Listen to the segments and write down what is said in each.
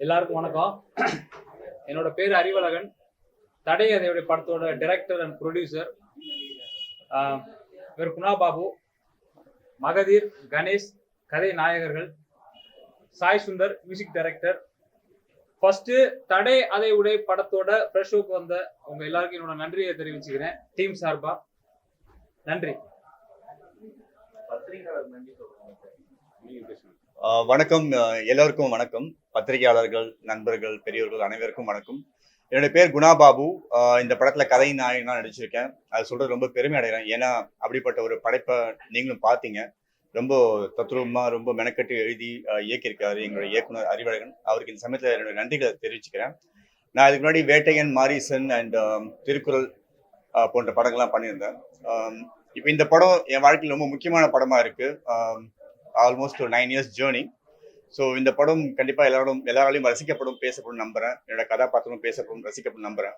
எல்லாருக்கும் வணக்கம். என்னோட பேர் அறிவழகன். தடை அதையுடைய படத்தோட டைரக்டர் அண்ட் ப்ரொடியூசர் இவர் குணா பாபு மகதீர் கணேஷ் கதை நாயகர்கள் Sai Sundar music director first தடை அதை உடைய படத்தோட ஃப்ரெஷ் ஷோக்கு வந்த உங்க எல்லாருக்கும் என்னோட நன்றியை தெரிவிச்சுக்கிறேன் டீம் சார்பா. நன்றி. வணக்கம். எல்லோருக்கும் வணக்கம். பத்திரிகையாளர்கள் நண்பர்கள் பெரியவர்கள் அனைவருக்கும் வணக்கம். என்னுடைய பேர் குணா பாபு. ஆஹ் இந்த படத்துல கதை நாயகனா நடிச்சிருக்கேன். அது சொல்றது ரொம்ப பெருமை அடைகிறேன். ஏன்னா அப்படிப்பட்ட ஒரு படைப்பை நீங்களும் பார்த்தீங்க. ரொம்ப தத்ரூபமா ரொம்ப மெனக்கட்டு எழுதி இயக்கியிருக்காரு எங்களுடைய இயக்குனர் அறிவழகன். அவருக்கு இந்த சமயத்தில் என்னுடைய நன்றிகளை தெரிவிச்சுக்கிறேன். நான் இதுக்கு முன்னாடி வேட்டையன் மாரிசன் அண்ட் திருக்குறள் போன்ற படங்கள்லாம் பண்ணியிருந்தேன். இப்போ இந்த படம் என் வாழ்க்கையில் ரொம்ப முக்கியமான படமா இருக்கு. ஆல்மோஸ்ட் ஒரு நைன் இயர்ஸ் ஜேர்னி ஸோ இந்த படம் கண்டிப்பாக எல்லாரும் எல்லாராலையும் ரசிக்கப்படும் பேசப்படும் நம்புறேன். என்னோட கதாபாத்திரம் பேசப்படும் ரசிக்கப்படும் நம்புறேன்.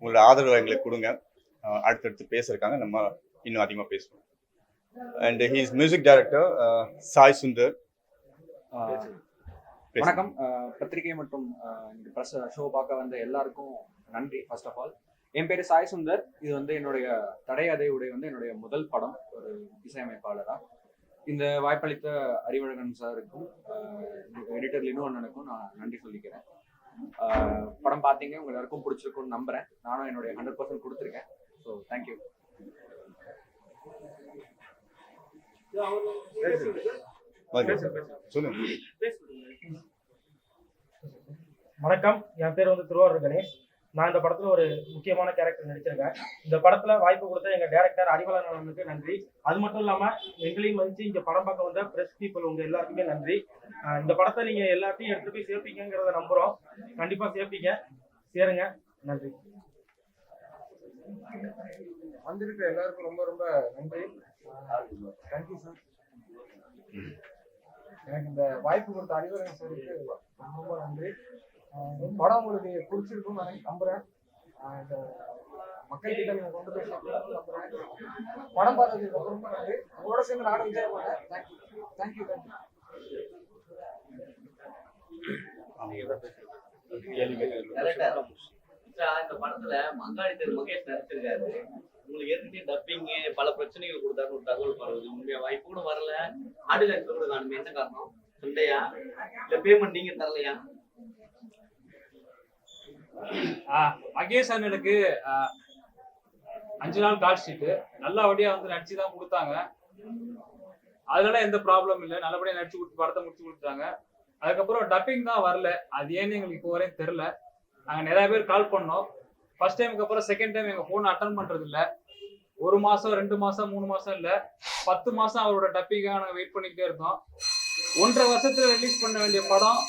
உங்களோட ஆதரவு எங்களுக்கு கொடுங்க. அடுத்தடுத்து பேசுறதுக்காங்க நம்ம இன்னும் அதிகமாக பேசுவோம். And he's music director Sai Sundar. வணக்கம். பத்திரிகை மற்றும் இந்த ப்ரெஸ் ஷோ பார்க்க வந்த எல்லாருக்கும் நன்றி ஃபர்ஸ்ட் ஆஃப் ஆல் என் பேர் சாய் சுந்தர். இது வந்து என்னுடைய தடை அதை உடைய வந்து என்னுடைய முதல் படம். ஒரு இசையமைப்பாளராக இந்த வாய்ப்பளித்த அறிவழகன் சாருக்கும் எடிட்டர் லினு அண்ணனுக்கும் நான் நன்றி சொல்லிக்கிறேன். படம் பார்த்தீங்க உங்க எல்லாருக்கும் பிடிச்சிருக்கும்னு நம்புறேன். நானும் என்னுடைய ஹண்ட்ரட் பர்சன்ட் கொடுத்துருக்கேன். ஸோ தேங்க்யூ வணக்கம். என் பேர் வந்து திருவாரூர் கணேஷ். நான் இந்த படத்துல ஒரு முக்கியமான கேரக்டர் நடிச்சிருக்கேன். இந்த படத்துல வாய்ப்பு கொடுத்த எங்க டேரக்டர் அறிவலனுக்கு நன்றி. அது மட்டும் இல்லாம எங்களையும் மதிச்சு இங்க படம் பார்க்க வந்த பிரஸ் பீப்புள் உங்க எல்லாருக்குமே நன்றி. இந்த படத்தை நீங்க எல்லாத்தையும் எடுத்து போய் சேர்ப்பீங்கிறத நம்புறோம். கண்டிப்பா சேர்ப்பீங்க. சேருங்க. நன்றி. வந்திருக்க எல்லாருக்கும் ரொம்ப ரொம்ப நன்றி. தேங்க்யூ சார் எனக்கு இந்த வாய்ப்பு கொடுத்த அறிவுரை சாருக்கு ரொம்ப ரொம்ப நன்றி. படம் உங்களுக்கு பிடிச்சிருக்கும் நான் நம்புறேன். இந்த மக்கள் கிட்ட நீங்க கொண்டு போய் நம்புறேன். படம் பார்த்ததுக்கு ரொம்ப நன்றி உங்களோட சேர்ந்து நானும் விஜய் பண்ணேன் தேங்க்யூ தேங்க்யூ தேங்க்யூ இந்த படத்துல மங்காடி தெரு மகேஷ் நடிச்சிருக்காரு. உங்களுக்கு ஏற்கனவே டப்பிங் பல பிரச்சனைகள் கொடுத்தாரு ஒரு தகவல் பரவுது. உண்மையா வாய்ப்பு கூட வரல. ஆடியோ கூட காணுமே. என்ன காரணம்? சண்டையா? இல்ல பேமெண்ட் நீங்க தரலையா? மகேஷ் அண்ணனுக்கு அஞ்சு நாள் கால் ஷீட்டு நல்லபடியா வந்து நடிச்சு தான் கொடுத்தாங்க. அதனால எந்த ப்ராப்ளம் இல்லை. நல்லபடியா நடிச்சு கொடுத்து படத்தை முடிச்சு கொடுத்தாங்க அதுக்கப்புறம் டப்பிங் தான் வரல. அது ஏன்னு எங்களுக்கு இப்போ வரையும் தெரில நாங்கள் நிறைய பேர் கால் பண்ணோம். ஃபர்ஸ்ட் டைமுக்கு அப்புறம் செகண்ட் டைம் எங்கள் ஃபோன் அட்டன் பண்ணுறது இல்லை. ஒரு மாதம் ரெண்டு மாதம் மூணு மாதம் இல்லை. பத்து மாதம் அவரோட டப்பிங்காக நாங்கள் வெயிட் பண்ணிக்கிட்டே இருந்தோம் ஒன்றரை வருஷத்தில் ரிலீஸ் பண்ண வேண்டிய படம்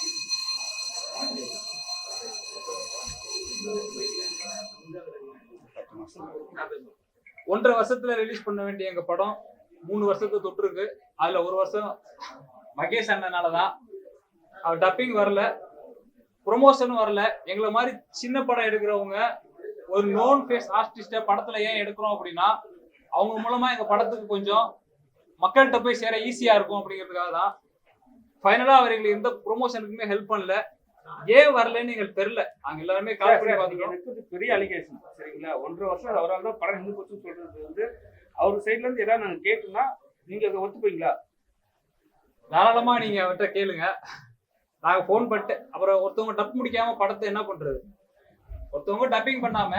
ஒன்றரை வருஷத்துல ரிலீஸ் பண்ண வேண்டிய எங்க படம் மூணு வருஷத்துக்கு தொட்டு இருக்கு. அதுல ஒரு வருஷம் மகேஷ் அண்ணனால தான் அவர் டப்பிங் வரல. ப்ரொமோஷனும் வரல. எங்களை மாதிரி சின்ன படம் எடுக்கிறவங்க ஒரு நோன் ஃபேஸ் ஆர்டிஸ்ட படத்துல ஏன் எடுக்கிறோம் அப்படின்னா அவங்க மூலமா எங்க படத்துக்கு கொஞ்சம் மக்கள்கிட்ட போய் சேர ஈஸியா இருக்கும் அப்படிங்கிறதுக்காக தான் ஃபைனலா அவர் எங்களுக்கு எந்த ப்ரொமோஷனுக்குமே ஹெல்ப் பண்ணல. ஏன் வரலன்னு எங்களுக்கு தெரியல. நாங்க எல்லாருமே கால் பண்ணி எனக்கு பெரிய அலிகேஷன் சரிங்களா? ஒன்றரை வருஷம் அவரால் தான் படம் நின்று போச்சுன்னு சொல்றது வந்து அவர் சைட்ல இருந்து ஏதாவது நாங்க கேட்டோம்னா நீங்க அதை ஒத்துப்பீங்களா? தாராளமா நீங்க அவர்கிட்ட கேளுங்க. நாங்க ஃபோன் பண்ணிட்டு அப்புறம் ஒருத்தவங்க டப் முடிக்காம படத்தை என்ன பண்றது? ஒருத்தவங்க டப்பிங் பண்ணாம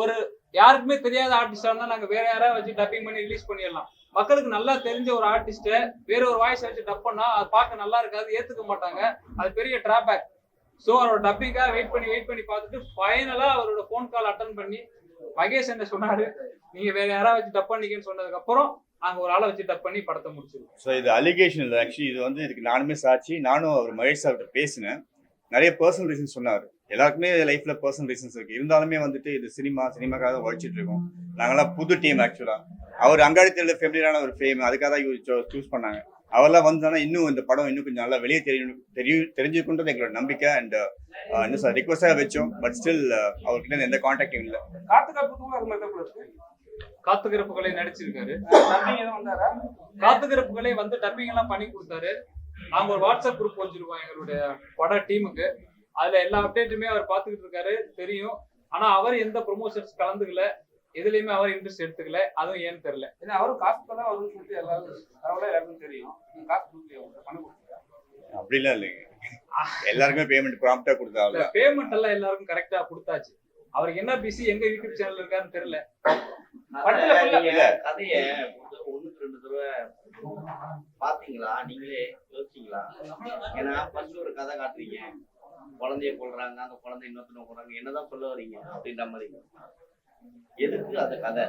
ஒரு யாருக்குமே தெரியாத ஆர்டிஸ்டா இருந்தா நாங்க வேற யாராவது வச்சு டப்பிங் பண்ணி ரிலீஸ் பண்ணிடலாம். மக்களுக்கு நல்லா தெரிஞ்ச ஒரு ஆர்டிஸ்ட வேற ஒரு வாய்ஸ் வச்சு டப் பண்ணா அது பார்க்க நல்லா இருக்காது ஏத்துக்க மாட்டாங்க. அது பெரிய டிராபேக் ஸோ அவரோட டப்பிங்காக வெயிட் பண்ணி வெயிட் பண்ணி பார்த்துட்டு ஃபைனலாக அவரோட ஃபோன் கால் அட்டன் பண்ணி மகேஷ் என்ன சொன்னாரு? நீங்க வேற யாராவது வச்சு டப் பண்ணிக்கன்னு சொன்னதுக்கப்புறம் அங்கே ஒரு ஆளை வச்சு டப் பண்ணி படத்தை முடிச்சிருக்கோம் ஸோ இது அலிகேஷன் இல்லை. ஆக்சுவலி இது வந்து இதுக்கு நானுமே சாட்சி. நானும் அவர் மகேஷ் சார்கிட்ட பேசினேன். நிறைய பர்சனல் ரீசன் சொன்னார். எல்லாருக்குமே லைஃப்ல பர்சனல் ரீசன்ஸ் இருக்கு. இருந்தாலுமே வந்துட்டு இது சினிமா சினிமாக்காக தான் உழைச்சிட்டு இருக்கோம் நாங்கெல்லாம் புது டீம் ஆக்சுவலா அவர் அங்காடித்தில் ஃபெமிலியரான ஒரு ஃபேம் அதுக்காக தான் சூஸ் பண்ணாங்க. அவர்லாம் வந்தானா இன்னும் இந்த படம் இன்னும் கொஞ்சம் நல்லா வெளியே தெரியணும் தெரியும் தெரிஞ்சுக்கொண்டது எங்களோட நம்பிக்கை. அண்ட் இன்னும் சார் ரிக்வஸ்டாக வச்சோம். பட் ஸ்டில் அவர்கிட்ட எந்த கான்டாக்டும் இல்லை. காத்துக்கிறப்புகளை நடிச்சிருக்காரு. தம்பி எதுவும் வந்தாரா? காத்துக்கிறப்புகளை வந்து டப்பிங் எல்லாம் பண்ணி கொடுத்தாரு. நாங்க ஒரு வாட்ஸ்அப் குரூப் வச்சிருக்கோம் எங்களுடைய பட டீமுக்கு அதுல எல்லா அப்டேட்டுமே அவர் பார்த்துக்கிட்டு இருக்காரு தெரியும். ஆனா அவர் எந்த ப்ரொமோஷன்ஸ் கலந்துக்கல எதுலயுமே அவர் இன்ட்ரெஸ்ட் எடுத்துக்கல அதுவும் ஏன்னு தெரியல. ஏன்னா அவரும் காசு தான் வரும்னு சொல்லிட்டு எல்லாரும் பரவாயில்ல எல்லாருக்கும் தெரியும். காசு அவருக்கு? பணம் கொடுக்கலையா? அப்படிலாம் இல்லைங்க. எல்லாருக்குமே பேமெண்ட் ப்ராம்ப்டா கொடுத்தாங்க பேமெண்ட் எல்லாம் எல்லாருக்கும் கரெக்டா கொடுத்தாச்சு. அவருக்கு என்ன பிஸி எங்க யூடியூப் சேனல் இருக்காருன்னு தெரியல. கதைய ஒண்ணுக்கு ரெண்டு தடவை பாத்தீங்களா? நீங்களே யோசிச்சீங்களா? ஏன்னா ஃபர்ஸ்ட் ஒரு கதை காட்டுறீங்க. குழந்தைய கொள்றாங்க அந்த குழந்தை இன்னொருத்தனை கொள்றாங்க என்னதான் சொல்ல வரீங்க அப்படின்ற மாதிரி. எதுக்கு அந்த கதை?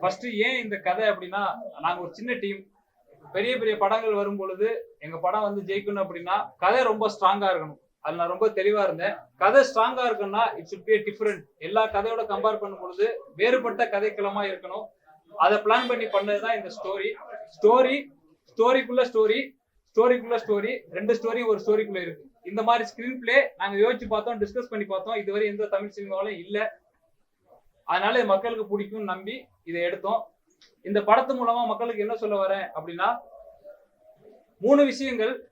ஃபர்ஸ்ட் ஏன் இந்த கதை அப்படின்னா நாங்க ஒரு சின்ன டீம் பெரிய பெரிய படங்கள் வரும் பொழுது எங்க படம் வந்து ஜெயிக்கணும் அப்படின்னா கதை ரொம்ப ஸ்ட்ராங்கா இருக்கணும். அது நான் ரொம்ப தெளிவா இருந்தேன். கதை ஸ்ட்ராங்கா இருக்குன்னா இட் சுட் பி டிஃப்ரெண்ட் எல்லா கதையோட கம்பேர் பண்ணும் பொழுது வேறுபட்ட கதைக்களமா இருக்கணும். அதை பிளான் பண்ணி பண்ணதுதான் இந்த ஸ்டோரி ஸ்டோரி ஸ்டோரிக்குள்ள ஸ்டோரி ஸ்டோரிக்குள்ள ஸ்டோரி ரெண்டு ஸ்டோரி ஒரு ஸ்டோரிக்குள்ள இருக்கு. இந்த மாதிரி ஸ்கிரீன் பிளே நாங்க யோசிச்சு பார்த்தோம் டிஸ்கஸ் பண்ணி பார்த்தோம். இதுவரை எந்த தமிழ் சினிமாவிலும் இல்ல. அதனால இது மக்களுக்கு பிடிக்கும் நம்பி இதை எடுத்தோம். இந்த படத்து மூலமா மக்களுக்கு என்ன சொல்ல வரேன் அப்படின்னா மூணு விஷயங்கள்.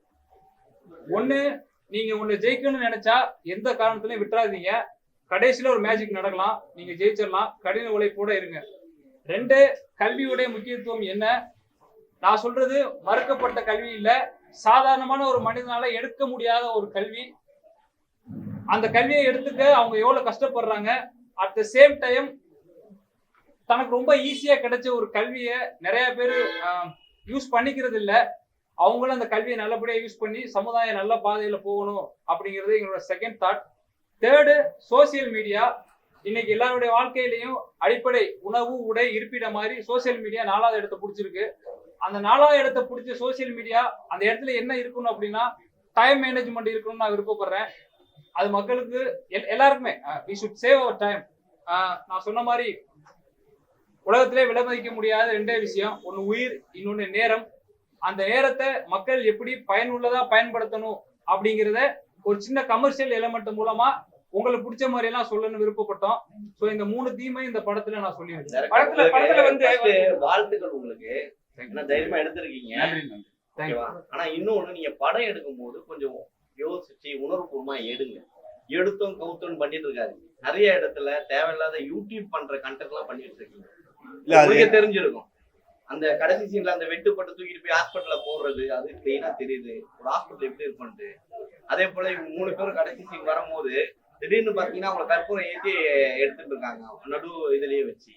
ஒண்ணு நீங்க உன்னை ஜெயிக்கணும்னு நினைச்சா எந்த காரணத்திலையும் விட்டுறாதீங்க. கடைசியில ஒரு மேஜிக் நடக்கலாம். நீங்க ஜெயிச்சிடலாம். கடின உழைப்போட இருங்க. ரெண்டு கல்வியுடைய முக்கியத்துவம் என்ன? நான் சொல்றது மறுக்கப்பட்ட கல்வி இல்லை. சாதாரணமான ஒரு மனிதனால எடுக்க முடியாத ஒரு கல்வி. அந்த கல்வியை எடுத்துக்க அவங்க எவ்வளவு கஷ்டப்படுறாங்க. அட் த சேம் டைம் தனக்கு ரொம்ப ஈஸியா கிடைச்ச ஒரு கல்வியை நிறைய பேர் யூஸ் பண்ணிக்கிறது இல்ல அவங்களும் அந்த கல்வியை நல்லபடியா யூஸ் பண்ணி சமுதாயம் நல்ல பாதையில போகணும் அப்படிங்கிறது எங்களோட second thought third social media இன்னைக்கு எல்லாருடைய வாழ்க்கையிலையும் அடிப்படை உணவு உடை இருப்பிட மாதிரி சோசியல் மீடியா நாலாவது இடத்தை பிடிச்சிருக்கு. அந்த நாலாவது இடத்தை பிடிச்ச சோசியல் மீடியா அந்த இடத்துல என்ன இருக்கணும் அப்படின்னா டைம் மேனேஜ்மெண்ட் இருக்கணும்னு நான் விருப்பப்படுறேன். அது மக்களுக்கு எல்- எல்லாருக்குமே we should save our time நான் சொன்ன மாதிரி உலகத்திலே விலை மதிக்க முடியாத ரெண்டே விஷயம். ஒன்னு உயிர் இன்னொன்னு நேரம். அந்த நேரத்தை மக்கள் எப்படி பயனுள்ளதா பயன்படுத்தணும் அப்படிங்கிறத ஒரு சின்ன கமர்ஷியல் எலமெண்ட் மூலமா உங்களுக்கு பிடிச்ச மாதிரி எல்லாம் சொல்லணும்னு விருப்பப்பட்டோம். சோ இந்த மூணு தீமை இந்த படத்துல நான் சொல்லியிருக்கேன். படத்துல- படத்துல வந்து- வாழ்த்துக்கள் உங்களுக்கு. ஏன்னா தைரியமா எடுத்திருக்கீங்க. ஆனா இன்னொன்னு நீங்க படம் எடுக்கும் போது கொஞ்சம் யோசிச்சு உணர்வுபூர்வமா எடுங்க. எடுத்தோம் கவுத்தோம் பண்ணிட்டு இருக்காரு நிறைய இடத்துல தேவையில்லாத யூடியூப் பண்ற கண்டென்ட் எல்லாம் பண்ணிட்டு இருக்கீங்க. இல்ல அது உங்களுக்கு தெரிஞ்சிருக்கும். அந்த கடைசி சீன்ல அந்த வெட்டுப்பட்டு தூக்கிட்டு போய் ஹாஸ்பிட்டல்ல போடுறது அது கிளீனா தெரியுது. ஒரு ஹாஸ்பிட்டல் எப்படி இருக்கும்ட்டு அதே போல மூணு பேரும் கடைசி சீன் வரும்போது திடீர்னு பாத்தீங்கன்னா அவங்க கற்பூரம் ஏற்றி எடுத்துட்டு இருக்காங்க. நடு இதுலயே வச்சு.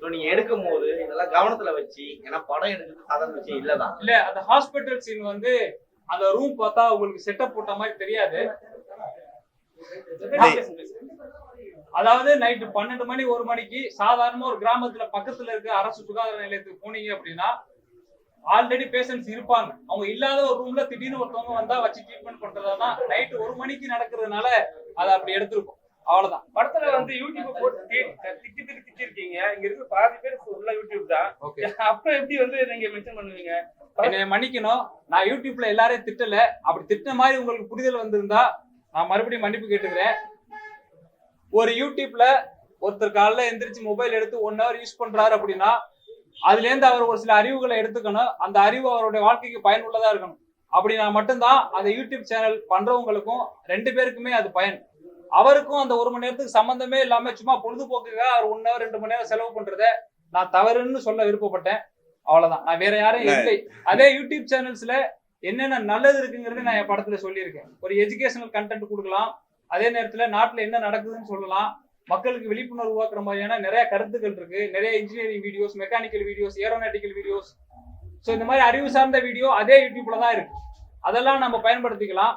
ஸோ நீங்க எடுக்கும் போது இதெல்லாம் கவனத்துல வச்சு ஏன்னா படம் எடுக்கிறது சாதாரண விஷயம் இல்லதான். இல்ல அந்த ஹாஸ்பிட்டல் சீன் வந்து அந்த ரூம் பார்த்தா உங்களுக்கு செட்டப் போட்ட மாதிரி தெரியாது. அதாவது நைட்டு பன்னெண்டு மணி ஒரு மணிக்கு சாதாரணமா ஒரு கிராமத்துல பக்கத்துல இருக்க அரசு சுகாதார நிலையத்துக்கு போனீங்க அப்படின்னா ஆல்ரெடி பேஷண்ட்ஸ் இருப்பாங்க. அவங்க இல்லாத ஒரு ரூம்ல திடீர்னு ஒருத்தவங்க வந்தா வச்சு ட்ரீட்மெண்ட் பண்றதா நைட் ஒரு மணிக்கு நடக்கிறதுனால அதை அப்படி எடுத்திருக்கும் அவ்வளவுதான். படத்துல வந்து யூடியூப் போட்டு தி- திக்கி திக்கி திக்கி இருக்கீங்க இங்க இருக்க பாதி பேர் ஃபுல்லா யூடியூப் தான். அப்புறம் எப்படி வந்து நீங்க மென்ஷன் பண்ணுவீங்க? என்னை மன்னிக்கணும். நான் யூடியூப்ல எல்லாரையும் திட்டல. அப்படி திட்ட மாதிரி உங்களுக்கு புரிதல் வந்திருந்தா நான் மறுபடியும் மன்னிப்பு கேட்டுக்கிறேன். ஒரு யூடியூப்ல ஒருத்தர் காலைல எந்திரிச்சு மொபைல் எடுத்து ஒன் ஹவர் யூஸ் பண்றாரு அப்படின்னா அதுல இருந்து அவர் ஒரு சில அறிவுகளை எடுத்துக்கணும். அந்த அறிவு அவருடைய வாழ்க்கைக்கு பயனுள்ளதா இருக்கணும். அப்படின்னா மட்டும்தான் அந்த யூடியூப் சேனல் பண்றவங்களுக்கும் ரெண்டு பேருக்குமே அது பயன். அவருக்கும் அந்த ஒரு மணி நேரத்துக்கு சம்பந்தமே இல்லாம சும்மா பொழுதுபோக்குக்காக அவர் ஒன் ஹவர் ரெண்டு மணி நேரம் செலவு பண்றத நான் தவறுன்னு சொல்ல விருப்பப்பட்டேன். அவ்வளவுதான். நான் வேற யாரும் இல்லை. அதே யூடியூப் சேனல்ஸ்ல என்னென்ன நல்லது இருக்குங்கிறது நான் என் படத்துல சொல்லியிருக்கேன். ஒரு எஜுகேஷனல் கண்டென்ட் கொடுக்கலாம். அதே நேரத்துல நாட்டுல என்ன நடக்குதுன்னு சொல்லலாம். மக்களுக்கு விழிப்புணர்வு உருவாக்குற மாதிரியான நிறைய கருத்துக்கள் இருக்கு. நிறைய engineering videos mechanical videos aeronautical videos so இந்த மாதிரி அறிவு சார்ந்த வீடியோ அதே யூடியூப்ல தான் இருக்கு. அதெல்லாம் நம்ம பயன்படுத்திக்கலாம்.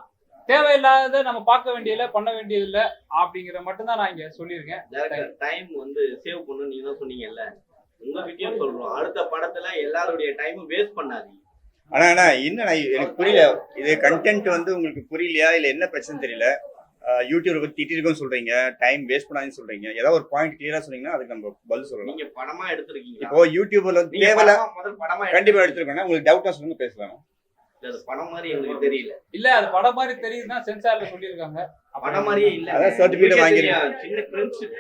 தேவையில்லாத நம்ம பார்க்க வேண்டியதில்ல பண்ண வேண்டியதில்ல அப்படிங்கிற மட்டும்தான் நான் இங்க சொல்லியிருக்கேன். டைம் வந்து சேவ் பண்ணணும் நீங்க தான் சொன்னீங்கல்ல? உங்ககிட்டயும் சொல்றோம். அடுத்த படத்துல எல்லாருடைய டைமும் வேஸ்ட் பண்ணாதீங்க. ஆனா அண்ணா என்ன எனக்கு புரியல. இது கண்டென்ட் வந்து உங்களுக்கு புரியலையா? இல்ல என்ன பிரச்சனை தெரியல? அஹ் யூடியூப்ல பத்தி திட்டிருக்கோம் சொல்றீங்க. டைம் வேஸ்ட் பண்ணாதீங்கன்னு சொல்றீங்க. ஏதாவது ஒரு பாயிண்ட் கிளியரா சொன்னீங்கன்னா அதுக்கு நம்ம பதில் சொல்லலாம். நீங்க படமா எடுத்திருக்கீங்க இப்போ யூடியூப்ல தேவையில்ல கண்டிப்பா எடுத்துருக்கோங்க உங்களுக்கு டவுட்டா சொல்லுங்க பேசலாம். அது படம் மாதிரி எங்களுக்கு தெரியல. இல்ல அது படம் மாதிரி தெரியுதுன்னா சென்சார்ல சொல்லியிருக்காங்க. படம் மாதிரியே இல்ல. அதான் certificate வாங்கிருக்கேன். சின்ன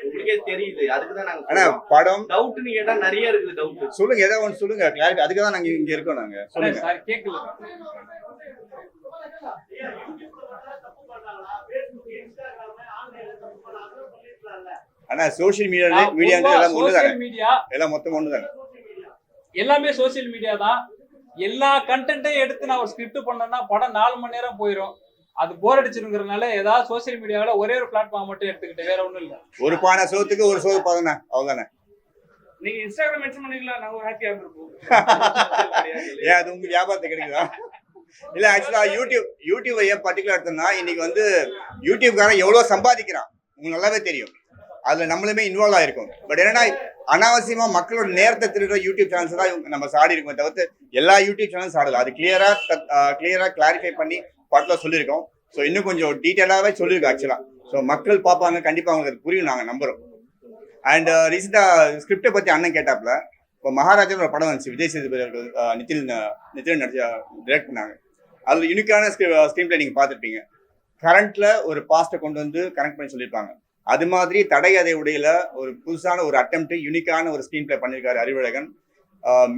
உங்களுக்கே தெரியுது. அதுக்கு தான் ஆனா நாங்க படம் டவுட்னு கேட்டா நிறைய இருக்குது டவுட் சொல்லுங்க ஏதாவது ஒன்று சொல்லுங்க கிளாரிட்டி அதுக்கு தான் நாங்க இங்க இருக்கோம் நாங்க. சொல்லுங்க. சார் கேட்கல ஆனா சோஷியல் மீடியா மீடியா எல்லாம் சோசியல் மீடியா எல்லாம் மொத்தம் ஒண்ணுதானே? எல்லாமே சோசியல் மீடியா தான். எல்லா கண்டென்ட்டையும் எடுத்து நான் ஒரு ஸ்கிரிப்ட் பண்ணேன்னா படம் நாலு மணி நேரம் போயிடும் அது போர் அடிச்சிருங்கிறதுனால ஏதாவது சோசியல் மீடியாவில் ஒரே ஒரு பிளாட்ஃபார்ம் மட்டும் எடுத்துக்கிட்டு வேற ஒன்றும் இல்லை. ஒரு பானை சோத்துக்கு ஒரு சோறு பாதனே அவ்வளவுதானே? நீங்க இன்ஸ்டாகிராம் மென்ஷன் பண்ணிக்கலாம் நாங்க ஹாப்பியா இருந்திருப்போம். ஏன் அது உங்க வியாபாரத்தை கிடைக்குதா? இல்ல ஆக்சுவலா யூடியூப் யூடியூப் ஏன் பர்டிகுலர் எடுத்தோம்னா இன்னைக்கு வந்து யூடியூப்காரன் எவ்வளவு சம்பாதிக்கிறான். உங்களுக்கு நல்லாவே தெரியும். அதில் நம்மளுமே இன்வால்வ் ஆயிருக்கும். பட் என்னன்னா அனாவசியமா மக்களோட நேரத்தை திருடுற யூடியூப் சேனல்ஸ் தான் நம்ம சாடி இருக்கோம் தவிர்த்து எல்லா யூடியூப் சேனல்ஸ் ஆடல அது கிளியரா கிளியரா கிளாரிஃபை பண்ணி படத்துல சொல்லியிருக்கோம். ஸோ இன்னும் கொஞ்சம் டீட்டெயிலாகவே சொல்லியிருக்கோம் ஆக்சுவலா ஸோ மக்கள் பார்ப்பாங்க கண்டிப்பாக அவங்களுக்கு அது புரியும் நாங்கள் நம்புறோம். அண்ட் ரீசெண்டாக ஸ்கிரிப்டை பற்றி அண்ணன் கேட்டாப்ல இப்போ மகாராஜன் ஒரு படம் வந்துச்சு விஜய் சேதுபதி அவர்கள் நிதில் நிதின் நிதின் நடிச்ச டிரெக்ட் பண்ணாங்க. அதில் யூனிக்கான ஸ்க்ரீன் பிளே நீங்கள் பார்த்துருப்பீங்க. கரண்ட்டில் ஒரு பாஸ்ட்டை கொண்டு வந்து கனெக்ட் பண்ணி சொல்லியிருப்பாங்க. அது மாதிரி தடை அதை உடையில ஒரு புதுசான ஒரு அட்டம்ப்ட் யூனிக்கான ஒரு ஸ்க்ரீன் பிளே பண்ணியிருக்காரு அறிவழகன்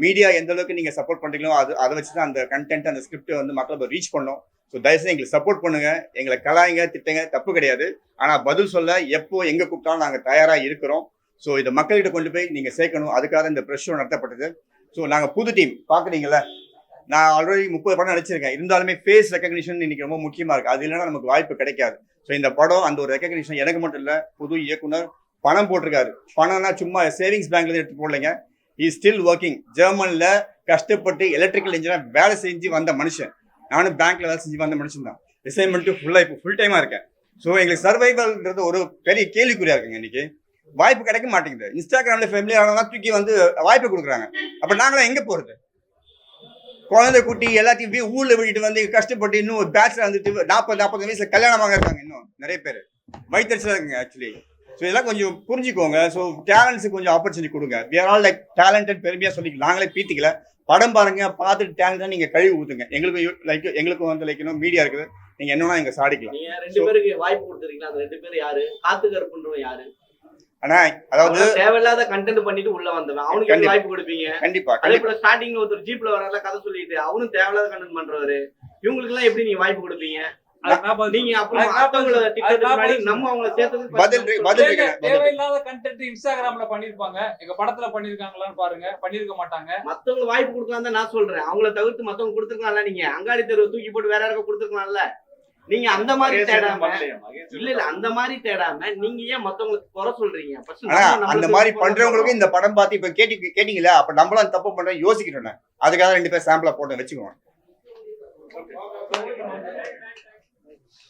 மீடியா எந்த அளவுக்கு நீங்க சப்போர்ட் பண்றீங்களோ அது அதை வச்சு தான் அந்த கண்டென்ட் அந்த ஸ்கிரிப்ட் வந்து மக்களை ரீச் பண்ணோம். ஸோ தயவுசெய்து எங்களுக்கு சப்போர்ட் பண்ணுங்க. எங்களை கலாய்ங்க திட்டங்க தப்பு கிடையாது. ஆனால் பதில் சொல்ல எப்போ எங்க கூப்பிட்டாலும் நாங்கள் தயாராக இருக்கிறோம். ஸோ இதை மக்கள்கிட்ட கொண்டு போய் நீங்க சேர்க்கணும். அதுக்காக இந்த ப்ரெஷ் ஷோ நடத்தப்பட்டது. ஸோ நாங்கள் புது டீம் பார்க்குறீங்களா நான் ஆல்ரெடி முப்பது படம் நடிச்சிருக்கேன். இருந்தாலுமே ஃபேஸ் ரெக்கக்னிஷன் இன்னைக்கு ரொம்ப முக்கியமா இருக்கு. அது இல்லைன்னா நமக்கு வாய்ப்பு கிடைக்காது. ஸோ இந்த படம் அந்த ஒரு ரெக்கக்னிஷன் எனக்கு மட்டும் இல்லை புது இயக்குனர் பணம் போட்டிருக்காரு. பணம்னா சும்மா சேவிங்ஸ் பேங்க்ல எடுத்து போடலைங்க. இ ஸ்டில் ஒர்க்கிங் ஜெர்மனில் கஷ்டப்பட்டு எலக்ட்ரிக்கல் இன்ஜினியர் வேலை செஞ்சு வந்த மனுஷன். நானும் பேங்க்ல வேலை செஞ்சு வந்த மனுஷன் தான். ரிசைன்மெண்ட் ஃபுல்லாக இப்போ ஃபுல் டைமாக இருக்கேன். ஸோ எங்களுக்கு சர்வைவல்ன்றது ஒரு பெரிய கேள்விக்குறியா இருக்குங்க இன்னைக்கு. வாய்ப்பு கிடைக்க மாட்டேங்குது. இன்ஸ்டாகிராமில் ஃபேமிலியானவங்க தூக்கி வந்து வாய்ப்பு கொடுக்குறாங்க. அப்போ நாங்களாம் எங்கே போகிறது குழந்தை குட்டி எல்லாத்தையும் வீ- ஊர்ல விட்டுட்டு வந்து கஷ்டப்பட்டு இன்னும் ஒரு பேச்சுலர் வந்துட்டு நாற்பது நாற்பது வயசுல கல்யாணமாக இருக்காங்க இன்னும் நிறைய பேர். வயிற்றுச்சலா இருக்குங்க ஆக்சுவலி ஸோ இதெல்லாம் கொஞ்சம் புரிஞ்சுக்கோங்க. ஸோ டேலண்ட்ஸுக்கு கொஞ்சம் ஆப்பர்ச்சுனிட்டி கொடுங்க. Are all லைக் டேலண்டட் பெருமையா சொல்லிக்கலாம். நாங்களே பீத்திக்கல. படம் பாருங்க பார்த்துட்டு டேலண்ட் நீங்க கழுவி ஊத்துங்க. எங்களுக்கு லைக் எங்களுக்கும் வந்து லைக் மீடியா இருக்குது. நீங்க என்னன்னா இங்க சாடிக்கலாம் ரெண்டு பேருக்கு வாய்ப்பு கொடுத்துருக்கீங்க அந்த ரெண்டு பேரும் யாரு? காத்து கருப்புன்றவன் யாரு? ஆனா அதாவது தேவையில்லாத கண்டென்ட் பண்ணிட்டு உள்ள வந்தவன் அவனுக்கு. வாய்ப்பு கொடுப்பீங்க? கண்டிப்பா அதே போல ஸ்டார்டிங்ல ஒருத்தர் ஜீப்ல வரால கதை சொல்லிட்டு அவனும் தேவையில்லாத கண்டென்ட் பண்றவரு இவங்களுக்கு எல்லாம் எப்படி நீங்க வாய்ப்பு கொடுப்பீங்க. தேவையில்லாத கண்டென்ட் இன்ஸ்டாகிராம்ல பண்ணிருப்பாங்க. எங்க படத்துல பண்ணிருக்காங்களான்னு பாருங்க. பண்ணிருக்க மாட்டாங்க. மத்தவங்க வாய்ப்பு கொடுக்கலாம் தான் நான் சொல்றேன். அவங்கள தவிர்த்து மத்தவங்க கொடுத்துருக்கலாம்ல நீங்க. அங்காடி தெருவை தூக்கி போட்டு வேற யாருக்கும் கொடுத்துருக்கலாம்ல. நீங்க அந்த மாதிரி தேடாம இல்ல இல்ல அந்த மாதிரி தேடாம நீங்க ஏன் மத்தவங்களுக்கு குறை சொல்றீங்க? அந்த மாதிரி பண்றவங்களுக்கு இந்த படம் பார்த்து இப்ப கேட்டி கேட்டீங்களா அப்ப நம்மளும் தப்பு பண்றோம் யோசிக்கிறோம் அதுக்காக ரெண்டு பேர் சாம்பிளா போட்டு வச்சுக்குவோம்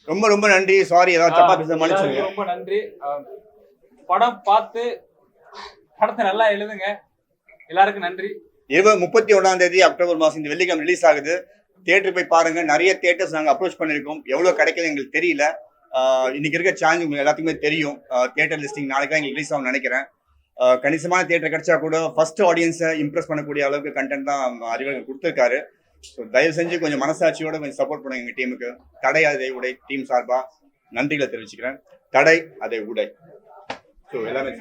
ரொம்ப ரொம்ப நன்றி. சாரி ஏதாவது தப்பா பேச எல்லாருக்கும் ரொம்ப நன்றி. படம் பார்த்து படத்தை நல்லா எழுதுங்க. எல்லாருக்கும் நன்றி. இருபது முப்பத்தி ஒன்றாம் தேதி அக்டோபர் மாசம் இந்த வெள்ளிக்கிழமை ரிலீஸ் ஆகுது. தேட்டர் போய் பாருங்க. நிறைய தேட்டர்ஸ் நாங்கள் அப்ரோச் பண்ணியிருக்கோம் எவ்வளவு கிடைக்குது எங்களுக்கு தெரியல. ஆஹ் இன்னைக்கு இருக்க சேலஞ்ச் உங்களுக்கு எல்லாத்துக்குமே தெரியும். தேட்டர் லிஸ்டிங் நாளைக்கு தான் எங்களுக்கு ரிலீஸ் ஆகும் நினைக்கிறேன். கணிசமான தேட்டர் கிடைச்சா கூட ஃபர்ஸ்ட் ஆடியன்ஸை இம்ப்ரெஸ் பண்ணக்கூடிய அளவுக்கு கண்டென்ட் தான் அறிவர்கள் கொடுத்துருக்காரு. ஸோ தயவு செஞ்சு கொஞ்சம் மனசாட்சியோட கொஞ்சம் சப்போர்ட் பண்ணுங்க எங்கள் டீமுக்கு தடை அதை உடை டீம் சார்பா நன்றிகளை தெரிவிச்சுக்கிறேன். தடை அதை உடை. ஸோ எல்லாமே